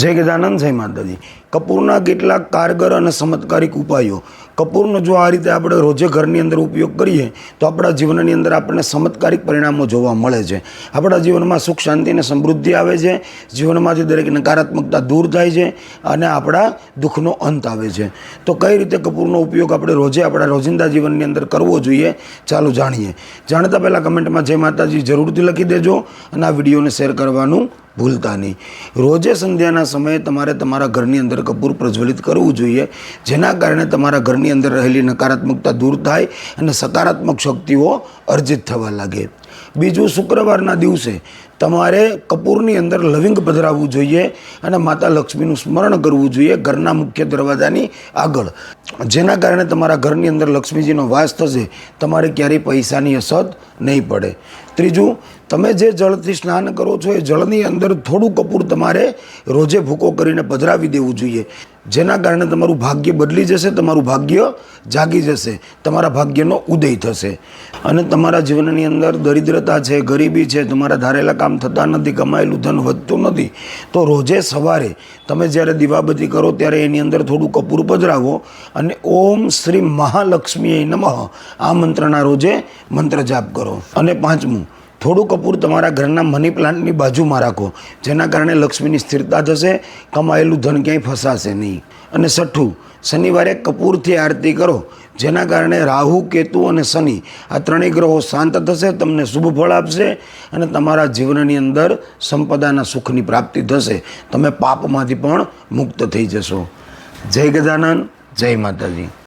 જય ગજાનંદ જય માતાજી. કપૂરના કેટલાક કારગર અને ચમત્કારિક ઉપાયો. કપૂરનો જો આ રીતે આપણે રોજે ઘરની અંદર ઉપયોગ કરીએ, તો આપણા જીવનની અંદર આપણને ચમત્કારિક પરિણામો જોવા મળે છે. આપણા જીવનમાં સુખ, શાંતિ અને સમૃદ્ધિ આવે છે. જીવનમાંથી દરેક નકારાત્મકતા દૂર થાય છે અને આપણા દુઃખનો અંત આવે છે. તો કઈ રીતે કપૂરનો ઉપયોગ આપણે રોજે આપણા રોજિંદા જીવનની અંદર કરવો જોઈએ, ચાલો જાણીએ. જાણતા પહેલાં કમેન્ટમાં જય માતાજી જરૂરથી લખી દેજો અને આ વિડીયોને શેર કરવાનું ભૂલતા નહીં. રોજે સંધ્યાના સમયે તમારે તમારા ઘરની અંદર કપૂર પ્રજ્વલિત કરવું જોઈએ, જેના કારણે તમારા ઘરની અંદર રહેલી નકારાત્મકતા દૂર થાય અને સકારાત્મક શક્તિઓ અર્જિત થવા લાગે. બીજું શુક્રવારના દિવસે તમારે કપૂરની અંદર લવિંગ પધરાવવું જોઈએ અને માતા લક્ષ્મીનું સ્મરણ કરવું જોઈએ ઘરના મુખ્ય દરવાજાની આગળ. જેના કારણે તમારા ઘરની અંદર લક્ષ્મીજીનો વાસ થશે, તમારે ક્યારેય પૈસાની અસર નહીં પડે. ત્રીજું, તમે જે જળથી સ્નાન કરો છો એ જળની અંદર થોડું કપૂર તમારે રોજે ભૂકો કરીને પધરાવી દેવું જોઈએ. જેના કારણે તમારું ભાગ્ય બદલી જશે, તમારું ભાગ્ય જાગી જશે, તમારા ભાગ્યનો ઉદય થશે. અને તમારા જીવનની અંદર દરિદ્રતા છે, ગરીબી છે, તમારા ધારેલા કામ થતા નથી, કમાયેલું ધન વધતું નથી, તો રોજે સવારે તમે જ્યારે દીવાબત્તી કરો ત્યારે એની અંદર થોડું કપૂર પધરાવો અને ઓમ શ્રી મહાલક્ષ્મીએ નમઃ આ મંત્રના રોજે મંત્ર જાપ કરો. અને પાંચમું થોડું કપૂર તમારા ઘરના મની પ્લાન્ટની બાજુમાં રાખો. જેના કારણે લક્ષ્મીની સ્થિરતા થશે કમાયેલું ધન ક્યાંય ફસાશે નહીં. અને છઠ્ઠું, શનિવારે કપૂરથી આરતી કરો, જેના કારણે રાહુ, કેતુ અને શનિ, આ ત્રણેય ગ્રહો શાંત થશે, તમને શુભ ફળ આપશે અને તમારા જીવનની અંદર સંપદાના સુખની પ્રાપ્તિ થશે. તમે પાપમાંથી પણ મુક્ત થઈ જશો. જય ગજાનંદ જય માતાજી.